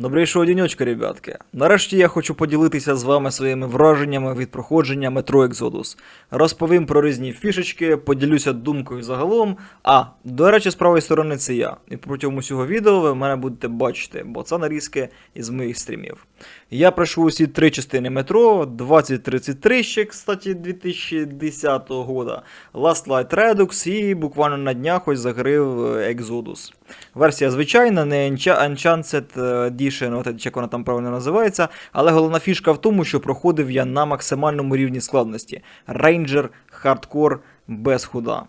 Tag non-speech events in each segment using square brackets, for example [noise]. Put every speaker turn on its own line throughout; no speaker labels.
Добрейшого денечка, ребятки. Нарешті я хочу поділитися з вами своїми враженнями від проходження метро Exodus. Розповім про різні фішечки, поділюся думкою загалом. А, до речі, з правої сторони це я. І протягом усього відео ви мене будете бачити, бо це нарізки із моїх стрімів. Я пройшов усі три частини метро, 2033 ще, кстати, 2010 года, Last Light Redux і буквально на днях ось загрив е, Exodus. Версія звичайна, не Encha- Enchanted Edition, от як вона там правильно називається. Але головна фішка в тому, що проходив я на максимальному рівні складності. Ranger Hardcore без худа.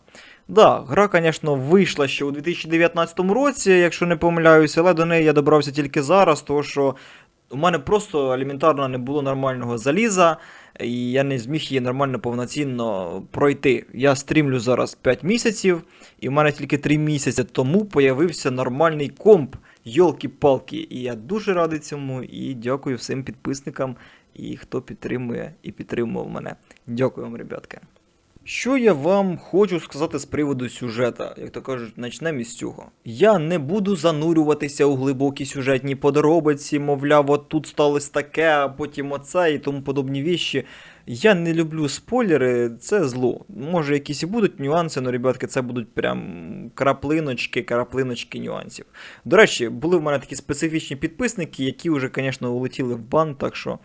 Да, гра, звісно, вийшла ще у 2019 році, якщо не помиляюся, але до неї я добрався тільки зараз, тому що у мене просто елементарно не було нормального заліза, і я не зміг її нормально повноцінно пройти. Я стрімлю зараз 5 місяців, і в мене тільки 3 місяці тому появився нормальний комп. Йолки-палки. І я дуже радий цьому і дякую всім підписникам і хто підтримує і підтримував мене. Дякую вам, ребятки. Що я вам хочу сказати з приводу сюжета, як то кажуть, начнемо із цього. Я не буду занурюватися у глибокі сюжетні подробиці, мовляв, от тут сталося таке, а потім оце і тому подобні віщі. Я не люблю спойлери, це зло. Може, якісь і будуть нюанси, але, ребятки, це будуть прям краплиночки, краплиночки нюансів. До речі, були в мене такі специфічні підписники, які вже, звісно, улетіли в бан, так що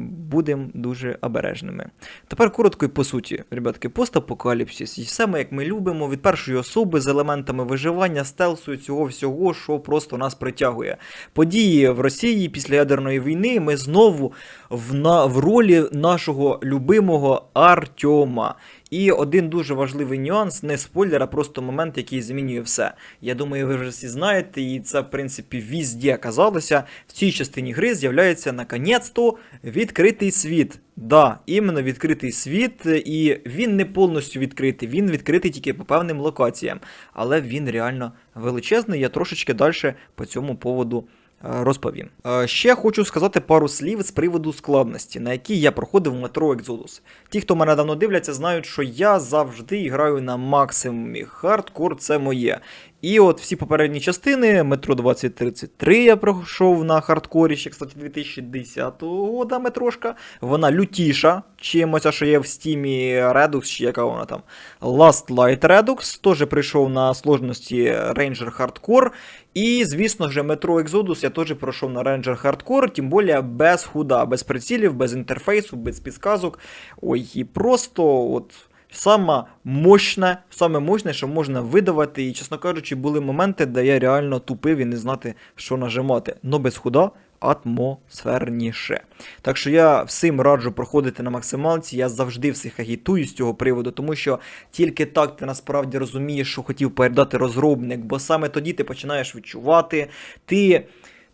будемо дуже обережними. Тепер коротко і по суті, ребятки, постапокаліпсис, і саме як ми любимо, від першої особи з елементами виживання, стелсу і цього всього, що просто нас притягує. Події в Росії після ядерної війни ми знову в, на, в ролі нашого любимого Артема. І один дуже важливий нюанс, не спойлер, а просто момент, який змінює все. Я думаю, ви вже всі знаєте, і це, в принципі, візде казалося. В цій частині гри з'являється наконець-то відкритий світ. Да, іменно відкритий світ, і він не повністю відкритий, він відкритий тільки по певним локаціям. Але він реально величезний. Я трошечки далі по цьому поводу розповім. Е, Ще хочу сказати пару слів з приводу складності, на якій я проходив метро Exodus. Ті, хто мене давно дивляться, знають, що я завжди граю на максимумі. Хардкор це моє. І от всі попередні частини, метро 2033 я пройшов на хардкорі ще, кстати, 2010 года метрошка. Вона лютіша, чим оця, що є в стімі Redux, чи яка вона там. Last Light Redux, теж прийшов на сложності Ranger Hardcore. І, звісно ж, метро Exodus я теж пройшов на Ranger Hardcore, тим більше без худа, без прицілів, без інтерфейсу, без підсказок. Ой, і просто от. Саме мощне, саме мощне, що можна видавати. І, чесно кажучи, були моменти, де я реально тупив і не знати, що нажимати. Но без худа атмосферніше. Так що я всім раджу проходити на максималці. Я завжди всіх агітую з цього приводу, тому що тільки так ти насправді розумієш, що хотів передати розробник, бо саме тоді ти починаєш відчувати, ти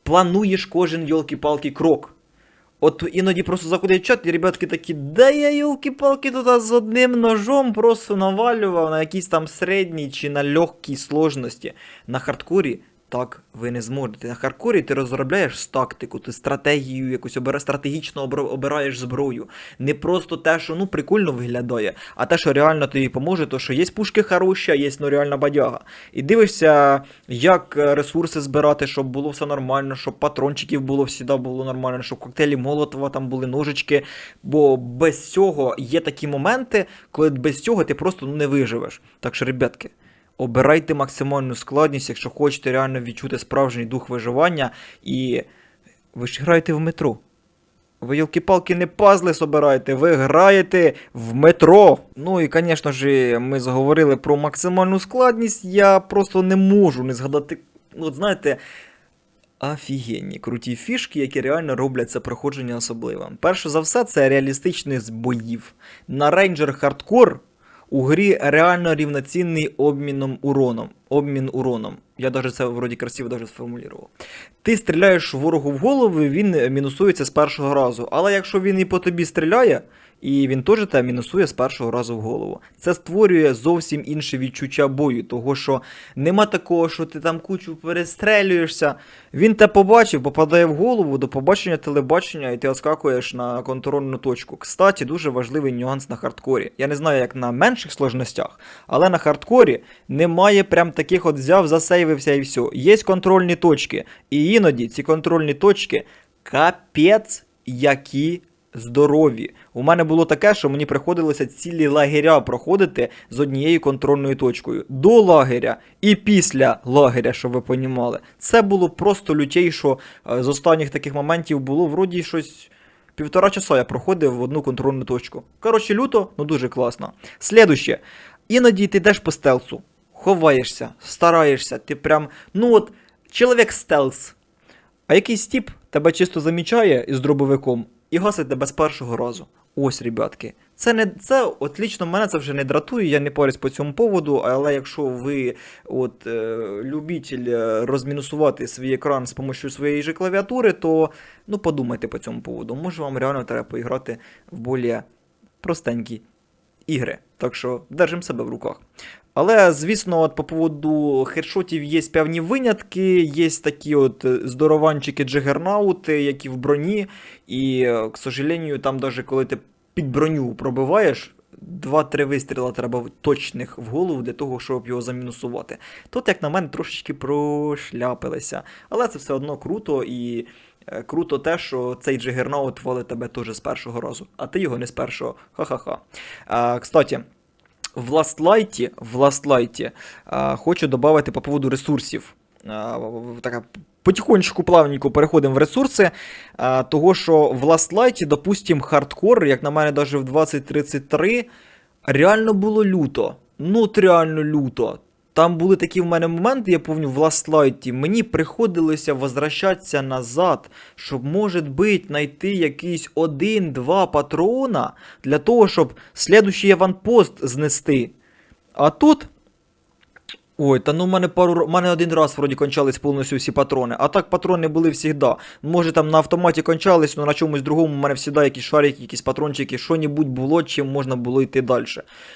плануєш кожен йолки-палки крок. От іноді просто заходять в чат, і ребятки такі, да я йолки-палки туди з одним ножом просто навалював на якійсь там середній чи на легкій сложності. На хардкорі так ви не зможете. На хардкорі ти розробляєш тактику, ти стратегію якусь обира, стратегічно обираєш зброю. Не просто те, що ну прикольно виглядає, а те, що реально тобі поможе, то що є пушки хороші, а є ну реальна бадяга. І дивишся, як е, ресурси збирати, щоб було все нормально, щоб патрончиків було всіда було нормально, щоб коктейлі Молотова там були ножички. Бо без цього є такі моменти, коли без цього ти просто ну, не виживеш. Так що, ребятки. Обирайте максимальну складність, якщо хочете реально відчути справжній дух виживання, і ви ж граєте в метро. Ви, йолки-палки, не пазли собираєте, ви граєте в метро. Ну і, звісно ж, ми заговорили про максимальну складність. Я просто не можу не згадати. ну, От знаєте, офігенні круті фішки, які реально роблять це проходження особливим. Перше за все, це реалістичність боїв. На Ranger Hardcore у грі реально рівноцінний обміном уроном. Обмін уроном. Я даже це вроді красиво даже сформулював. Ти стріляєш ворогу в голову, він мінусується з першого разу. Але якщо він і по тобі стріляє, і він теж тебе мінусує з першого разу в голову. Це створює зовсім інше відчуття бою, того що нема такого, що ти там кучу перестрелюєшся. Він те побачив, попадає в голову до побачення телебачення, і ти оскакуєш на контрольну точку. Кстати, дуже важливий нюанс на хардкорі. Я не знаю, як на менших сложностях, але на хардкорі немає прям таких от взяв, засейвився і все. Є контрольні точки. І іноді ці контрольні точки капець які здорові. У мене було таке, що мені приходилося цілі лагеря проходити з однією контрольною точкою. До лагеря і після лагеря, щоб ви понімали. Це було просто лютей, що е, з останніх таких моментів було вроді щось. Півтора часа я проходив в одну контрольну точку. Коротше, люто, ну дуже класно. Слідуще. Іноді ти йдеш по стелсу, ховаєшся, стараєшся, ти прям, ну от, чоловік стелс. А якийсь тіп тебе чисто замічає із дробовиком і гасить тебе з першого разу. Ось, ребятки. Це не це, от лічно мене це вже не дратує, я не парюсь по цьому поводу, але якщо ви от е, любитель е, розмінусувати свій екран з допомогою своєї ж клавіатури, то ну подумайте по цьому поводу. Може вам реально треба поіграти в більш простенькі ігри. Так що держимо себе в руках. Але, звісно, от по поводу хедшотів є певні винятки, є такі от е, здорованчики джигернаути, які в броні. І, е, к сожалению, там даже коли ти під броню пробиваєш, 2-3 вистріла треба точних в голову для того, щоб його замінусувати. Тут, як на мене, трошечки прошляпилися. Але це все одно круто і. е, Круто те, що цей джигернаут валить тебе теж з першого разу, а ти його не з першого. Ха-ха-ха. А, кстати, в Lastlight, в Lastlight а, хочу додати по поводу ресурсів. А, така, потихонечку, плавненько переходимо в ресурси. А, того, що в Lastlight, допустим, хардкор, як на мене, навіть в 2033, реально було люто. Ну, от реально люто. Там були такі в мене моменти, я пам'ятаю, в ластлайті. мені приходилося возвращатися назад, щоб, може бути, знайти якийсь один-два патрона для того, щоб слідущий аванпост знести. А тут. Ой, та ну в мене пару в мене один раз вроді кончались повністю всі патрони. А так патрони були завжди. Може там на автоматі кончались, але на чомусь другому в мене завжди якісь шарики, якісь патрончики, що-небудь було, чим можна було йти далі.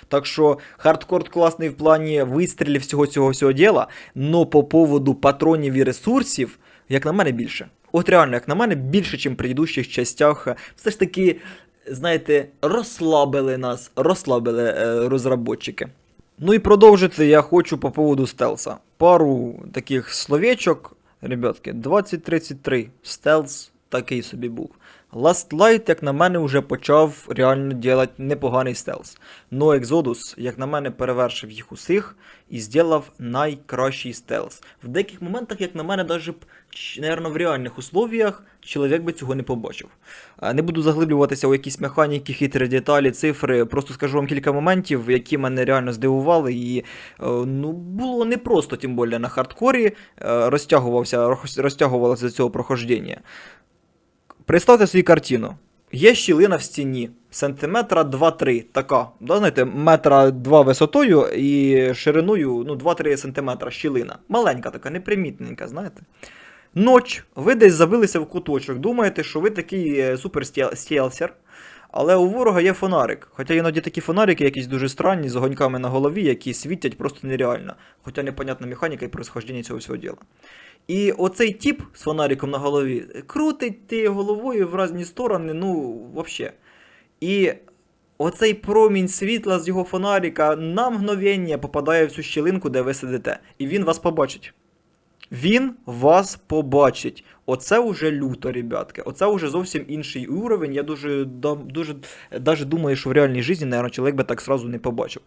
Так що хардкор класний в плані вистрілів всього цього всього діла, но по поводу патронів і ресурсів, як на мене, більше. От реально, як на мене, більше, ніж в предыдущих частях. Все ж таки, знаєте, розслабили нас, розслабили е, розробники. Ну і продовжити я хочу по поводу стелса. Пару таких словечок, ребятки, 2033 стелс такий собі був. Last Light, як на мене, вже почав реально робити непоганий стелс. Но Exodus, як на мене, перевершив їх усіх і зробив найкращий стелс. В деяких моментах, як на мене, навіть, наверное, в реальних условіях чоловік би цього не побачив. Не буду заглиблюватися у якісь механіки, хитрі деталі, цифри. Просто скажу вам кілька моментів, які мене реально здивували. І е, ну, було непросто, тим більше на хардкорі, е, розтягувався, розтягувалося цього прохождення. Представте собі картину. Є щілина в стіні, сантиметра 2-3, така, да, знаєте, метра 2 висотою і шириною ну, 2-3 сантиметра щілина. Маленька така, непримітненька, знаєте. Ноч, ви десь забилися в куточок, думаєте, що ви такий е, супер стєлсер, але у ворога є фонарик. Хоча іноді такі фонарики якісь дуже странні, з огоньками на голові, які світять просто нереально. Хоча непонятна механіка і происхождення цього всього діла. І оцей тіп з фонариком на голові крутить ти головою в різні сторони, ну, взагалі. І оцей промінь світла з його фонарика на мгновення попадає в цю щілинку, де ви сидите. І він вас побачить. Він вас побачить. Оце вже люто, ребятки. Оце вже зовсім інший уровень. Я дуже, дуже даже думаю, що в реальній житті, наверное, чоловік би так сразу не побачив.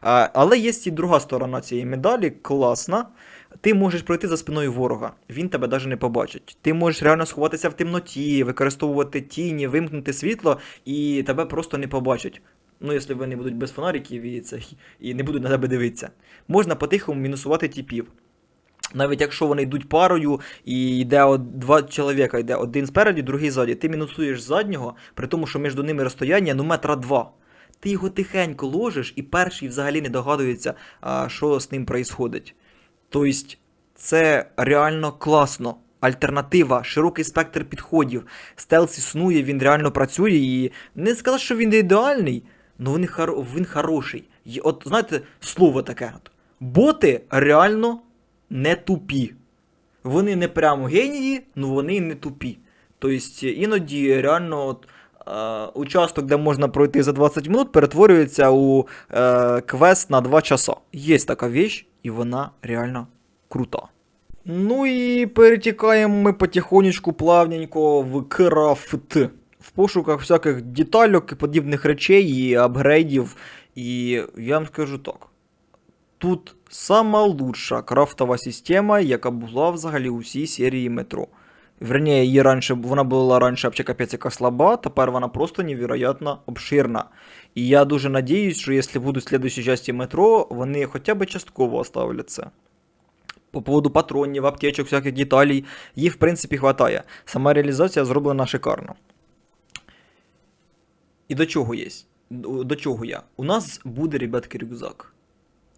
А, але є і друга сторона цієї медалі, класна. Ти можеш пройти за спиною ворога, він тебе навіть не побачить. Ти можеш реально сховатися в темноті, використовувати тіні, вимкнути світло, і тебе просто не побачать. Ну, якщо вони будуть без фонариків і, це, і не будуть на тебе дивитися. Можна по-тихому мінусувати тіпів. Навіть якщо вони йдуть парою і йде два чоловіка, йде один спереді, другий ззаді, ти мінусуєш заднього, при тому, що між ними розстояння ну метра два. Ти його тихенько ложиш, і перший взагалі не догадується, що з ним происходить. Тобто, це реально класно. альтернатива, широкий спектр підходів. Стелс існує, він реально працює і не сказати, що він ідеальний, але він, хар... він хороший. І от знаєте, слово таке. Боти реально не тупі. Вони не прямо генії, але вони не тупі. Тобто іноді реально от, е, участок, де можна пройти за 20 минут, перетворюється у е, квест на 2 часа. Є така вещь, і вона реально крута. Ну і перетікаємо ми потихонечку плавненько в крафт. В пошуках всяких детальок і подібних речей і апгрейдів. І я вам скажу так. Тут сама лучша крафтова система, яка була взагалі у всій серії метро. Верніше, її раніше, вона була раніше взагалі капець слаба, тепер вона просто невероятно обширна. І я дуже надіюсь, що якщо будуть слідуючі часті метро, вони хоча б частково оставлять це. По поводу патронів, аптечок, всяких деталей, їх в принципі хватає. Сама реалізація зроблена шикарно. І до чого є? До чого я? У нас буде, ребятки, рюкзак.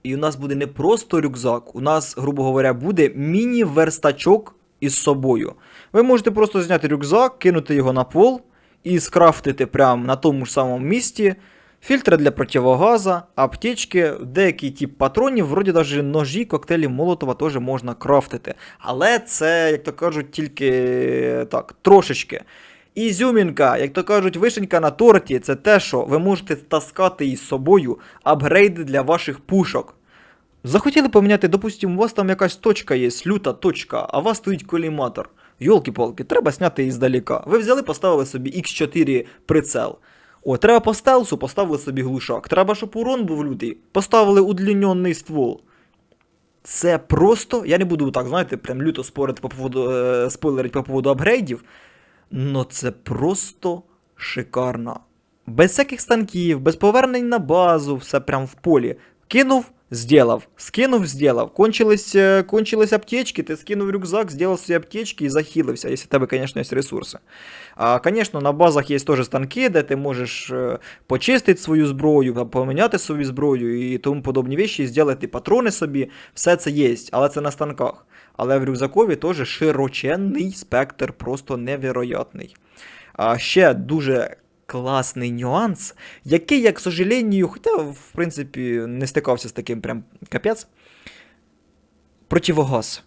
І у нас буде не просто рюкзак, у нас, грубо говоря, буде міні-верстачок із собою. Ви можете просто зняти рюкзак, кинути його на пол і скрафтити прямо на тому ж самому місці. Фільтри для противогаза, аптечки, деякий тип патронів, вроді навіть ножі, коктейлі Молотова теж можна крафтити. Але це, як то кажуть, тільки так, трошечки. Ізюмінка, як то кажуть, вишенька на торті, це те, що ви можете таскати із собою апгрейди для ваших пушок. Захотіли поміняти, допустимо, у вас там якась точка є, люта точка, а у вас стоїть коліматор. Йолки-палки, треба зняти іздаліка. Ви взяли, поставили собі X4 прицел. О, треба по стелсу, поставили собі глушак. Треба, щоб урон був лютий, поставили удліньонний ствол. Це просто. Я не буду так, знаєте, прям люто спорити по поводу, е, спойлерить по поводу апгрейдів. Но це просто шикарно. Без всяких станків, без повернень на базу, все прям в полі. Кинув, Сделав. Скинув, сделав. Кончились, е, кончились аптечки, ти скинув рюкзак, сделав свої аптечки і захилився, якщо в тебе, звісно, є ресурси. А, Звісно, на базах є теж станки, де ти можеш е, почистити свою зброю, поміняти свою зброю і тому подобні речі, зробити патрони собі. Все це є, але це на станках. Але в рюкзакові теж широченний спектр, просто невероятний. А ще дуже класний нюанс, який, як сожалению, хоча, в принципі, не стикався з таким прям капець. Противогаз.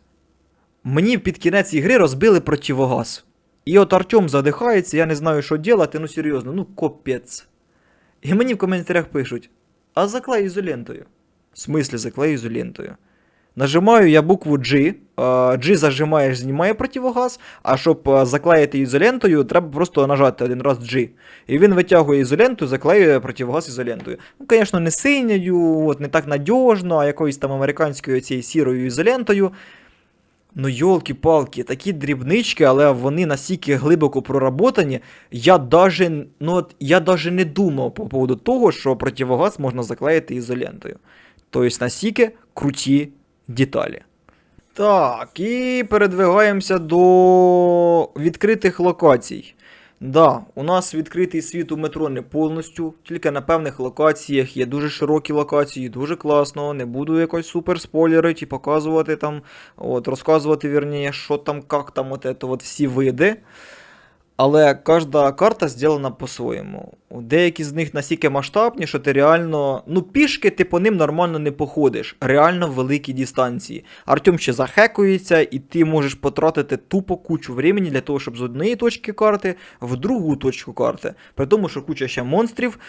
Мені під кінець ігри розбили противогаз. І от Артем задихається, я не знаю, що робити, ну серйозно, ну капець. І мені в коментарях пишуть: а заклей ізолентою. В смислі заклей ізолентою. Нажимаю я букву G. G зажимаєш, знімає противогаз, а щоб заклеїти ізолентою, треба просто нажати один раз G. І він витягує ізоленту, заклеює противогаз ізолентою. Ну, звісно, не синьою, от, не так надіжно, а якоюсь там американською цією сірою ізолентою. Ну, йолки-палки, такі дрібнички, але вони настільки глибоко проработані, я даже, ну, от, я даже не думав по поводу того, що противогаз можна заклеїти ізолентою. Тобто настільки круті деталі. Так, і передвигаємося до відкритих локацій. Да, у нас відкритий світ у метро не повністю, тільки на певних локаціях є дуже широкі локації, дуже класно. Не буду якось супер спойлерити і показувати там, от, розказувати вірніше, що там, як там, от, от, всі види. Але кожна карта зроблена по-своєму. Деякі з них настільки масштабні, що ти реально. Ну, пішки ти по ним нормально не походиш. Реально великі дистанції. Артем ще захекується, і ти можеш потратити тупо кучу времени для того, щоб з однієї точки карти в другу точку карти. При тому, що куча ще монстрів,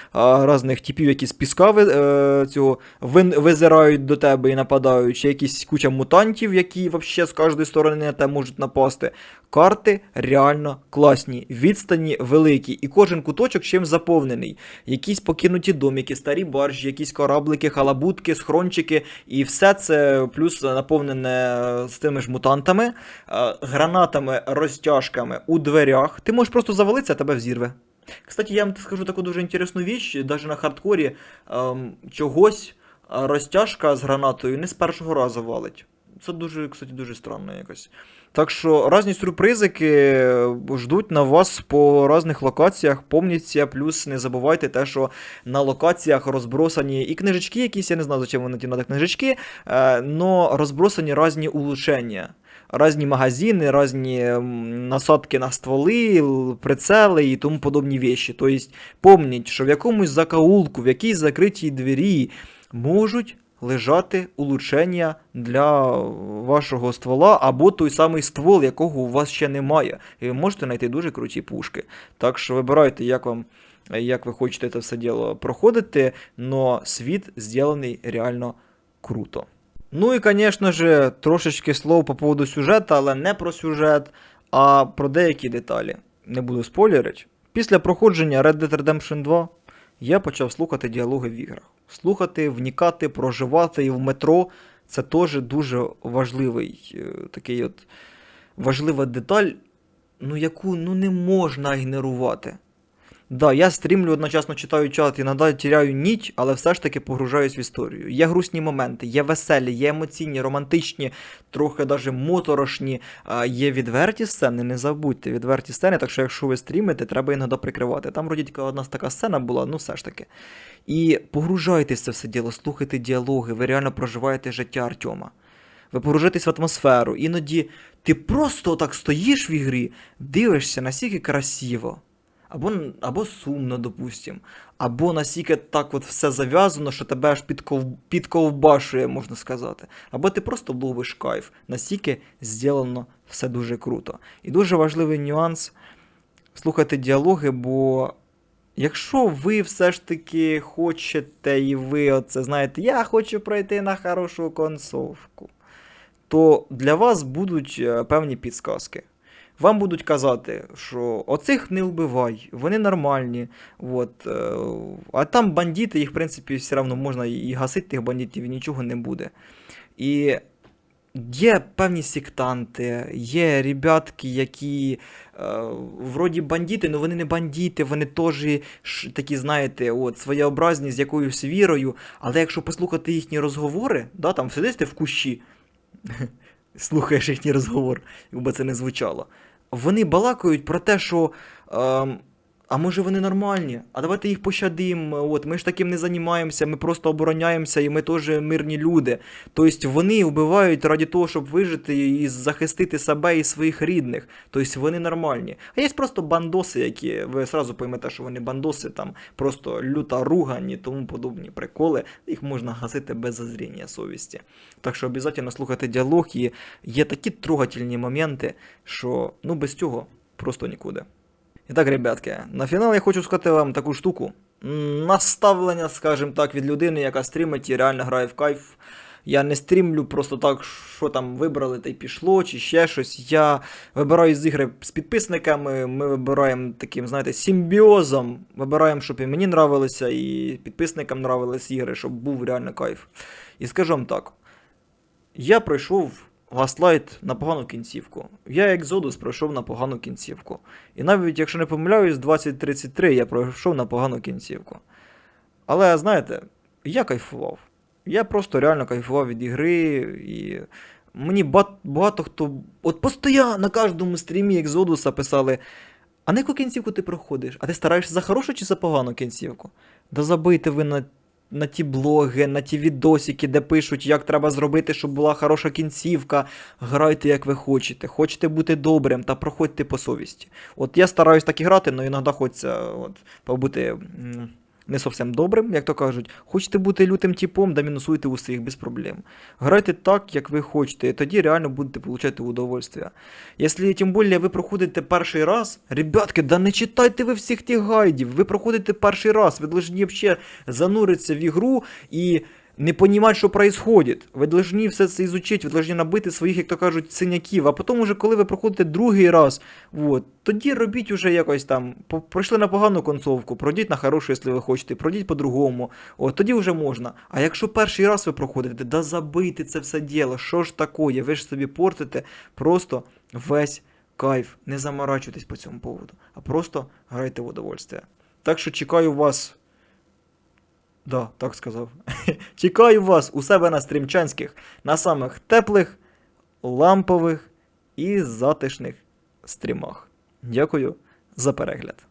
різних типів, які з піска е, цього визирають до тебе і нападають, чи якісь куча мутантів, які взагалі з кожної сторони на тебе можуть напасти. Карти реально класні, відстані великі, і кожен куточок чим заповнений. Якісь покинуті домики, старі баржі, якісь кораблики, халабутки, схрончики, і все це плюс наповнене з тими ж мутантами, гранатами, розтяжками у дверях. Ти можеш просто завалитися, а тебе взірве. Кстати, я вам скажу таку дуже інтересну віч, навіть на хардкорі ем, чогось розтяжка з гранатою не з першого разу валить. Це дуже, кстати, дуже странно якось. Так що різні сюрпризики ждуть на вас по різних локаціях. Помніться, плюс не забувайте те, що на локаціях розбросані і книжечки якісь, я не знаю, зачем вони ті надо книжечки, але розбросані різні улучшення. різні магазини, різні насадки на стволи, прицели і тому подобні вещі. Тобто, помніть, що в якомусь закоулку, в якійсь закритій двері можуть лежати улучшення для вашого ствола або той самий ствол, якого у вас ще немає. І ви можете знайти дуже круті пушки. Так що вибирайте, як вам. Як ви хочете це все діло проходити, но світ зроблений реально круто. Ну і, звісно ж, трошечки слов по поводу сюжету, але не про сюжет, а про деякі деталі. Не буду спойлерити. Після проходження Red Dead Redemption 2 я почав слухати діалоги в іграх. Слухати, вникати, проживати і в метро це теж дуже важливий е, такий от важлива деталь, ну яку ну не можна ігнорувати. Да, я стрімлю одночасно читаю чат, іноді тіряю ніч, але все ж таки погружаюсь в історію. Є грустні моменти, є веселі, є емоційні, романтичні, трохи даже моторошні, є відверті сцени, не забудьте, відверті сцени, так що якщо ви стрімите, треба іноді прикривати. Там вроді тільки одна така сцена була, ну все ж таки. І погружайтесь в все діло, слухайте діалоги, ви реально проживаєте життя Артема. Ви погружаєтесь в атмосферу. Іноді ти просто так стоїш в ігрі, дивишся, наскільки красиво. Або, або сумно, допустим. Або настільки так от все зав'язано, що тебе аж підков, підковбашує, можна сказати. Або ти просто ловиш кайф. Настільки зроблено все дуже круто. І дуже важливий нюанс слухати діалоги, бо якщо ви все ж таки хочете, і ви оце знаєте, я хочу пройти на хорошу концовку, то для вас будуть е, певні підсказки. Вам будуть казати, що оцих не вбивай, вони нормальні. От, е, а там бандити, їх, в принципі, все одно можна і гасити тих бандитів, і нічого не буде. І є певні сектанти, є ребятки, які е, вроді бандити, але вони не бандити, вони теж такі, знаєте, от, своєобразні з якоюсь вірою. Але якщо послухати їхні розговори, да, там сидиш ти в кущі, слухаєш їхній розговор, якби це не звучало. Вони балакають про те, що. ем, а може вони нормальні? А давайте їх пощадимо. От, ми ж таким не займаємося, ми просто обороняємося і ми теж мирні люди. Тобто вони вбивають раді того, щоб вижити і захистити себе і своїх рідних. Тобто вони нормальні. А є просто бандоси, які ви одразу поймете, що вони бандоси, там просто люта ругань і тому подобні приколи. Їх можна гасити без зазріння совісті. Так що обов'язково слухайте діалог, і є такі трогательні моменти, що ну без цього просто нікуди. І так, ребятки, на фінал я хочу сказати вам таку штуку. Наставлення, скажімо так, від людини, яка стрімить і реально грає в кайф. Я не стрімлю просто так, що там вибрали та й пішло, чи ще щось. Я вибираю з ігри з підписниками, ми вибираємо таким, знаєте, симбіозом. Вибираємо, щоб і мені нравилося, і підписникам нравились ігри, щоб був реально кайф. І скажу вам так: я пройшов Gaslight на погану кінцівку. Я Exodus пройшов на погану кінцівку. І навіть, якщо не помиляюсь, 2033 я пройшов на погану кінцівку. Але знаєте, я кайфував. Я просто реально кайфував від ігри, і мені багато хто. От постійно на кожному стрімі Exodus писали. А на яку кінцівку ти проходиш? А ти стараєшся за хорошу чи за погану кінцівку? Да забийте ви на, на ті блоги, на ті відосики, де пишуть, як треба зробити, щоб була хороша кінцівка. Грайте, як ви хочете. Хочете бути добрим та проходьте по совісті. От я стараюсь так і грати, але іноді хочеться от, побути не зовсім добрим, як то кажуть. Хочете бути лютим типом, да мінусуйте усіх без проблем. Грайте так, як ви хочете, і тоді реально будете получати удовольствие. Якщо тим більше ви проходите перший раз, ребятки, да не читайте ви всіх тих гайдів. Ви проходите перший раз, ви повинні взагалі зануритися в ігру і не понімати, що происходит. Ви повинні все це ізучити, ви повинні набити своїх, як то кажуть, синяків. А потім, уже, коли ви проходите другий раз, от, тоді робіть уже якось там. Пройшли на погану концовку, пройдіть на хорошу, якщо ви хочете, пройдіть по-другому. От тоді вже можна. А якщо перший раз ви проходите, да забийте це все діло. Що ж такое? Ви ж собі портите просто весь кайф. Не заморачуйтесь по цьому поводу, а просто грайте в удовольствие. Так що чекаю вас. Да, так сказав. [laughs] Чекаю вас у себе на стрімчанських, на самих теплих, лампових і затишних стрімах. Дякую за перегляд.